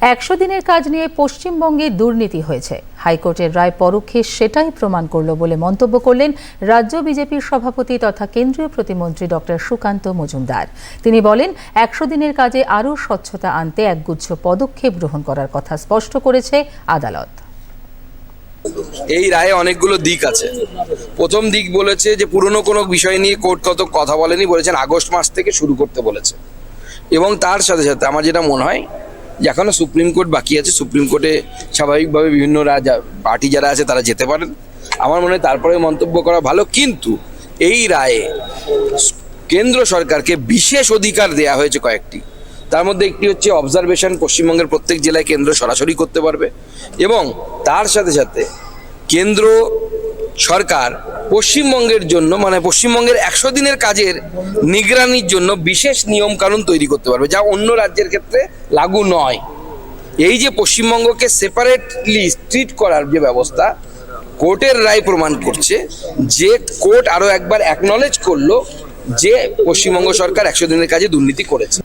একশো দিনের কাজ নিয়ে পশ্চিমবঙ্গে দুর্নীতি হয়েছে। হাইকোর্টের রায় পরোক্ষে সেটাই প্রমাণ করল বলে মন্তব্য করলেন রাজ্য বিজেপির সভাপতি তথা কেন্দ্রীয় প্রতিমন্ত্রী ডক্টর সুকান্ত মজুমদার। তিনি বলেন, একশো দিনের কাজে আরও স্বচ্ছতা আনতে একগুচ্ছ পদক্ষেপ গ্রহণ করার কথা স্পষ্ট করেছে আদালত। এই রায়ে অনেকগুলো দিক আছে। প্রথম দিক বলেছে যে, পুরনো কোনো বিষয় নিয়ে কোর্ট কত কথা বলেনি, বলেছেন আগস্ট মাস থেকে শুরু করতে বলেছে। এবং তার সাথে সাথে আমার যেটা মনে হয় এখনও সুপ্রিম কোর্ট বাকি আছে। সুপ্রিম কোর্টে স্বাভাবিকভাবে বিভিন্ন রাজা, পার্টি যারা আছে তারা যেতে পারেন। আমার মনে হয় তারপরে মন্তব্য করা ভালো, কিন্তু এই রায়ে কেন্দ্র সরকারকে বিশেষ অধিকার দেয়া হয়েছে কয়েকটি। তার মধ্যে একটি হচ্ছে অবজারভেশন পশ্চিমবঙ্গের প্রত্যেক জেলায় কেন্দ্র সরাসরি করতে পারবে এবং তার সাথে সাথে কেন্দ্র সরকার পশ্চিমবঙ্গের জন্য মানে পশ্চিমবঙ্গের একশো দিনের কাজের নিগরানির জন্য বিশেষ নিয়ম কানুন তৈরি করতে পারবে, যা অন্য রাজ্যের ক্ষেত্রে লাগু নয়। এই যে পশ্চিমবঙ্গকে সেপারেটলি ট্রিট করার যে ব্যবস্থা, কোর্টের রায় প্রমাণ করছে যে কোর্ট আরও একবার অ্যাকনলেজ করল যে পশ্চিমবঙ্গ সরকার একশো দিনের কাজে দুর্নীতি করেছে।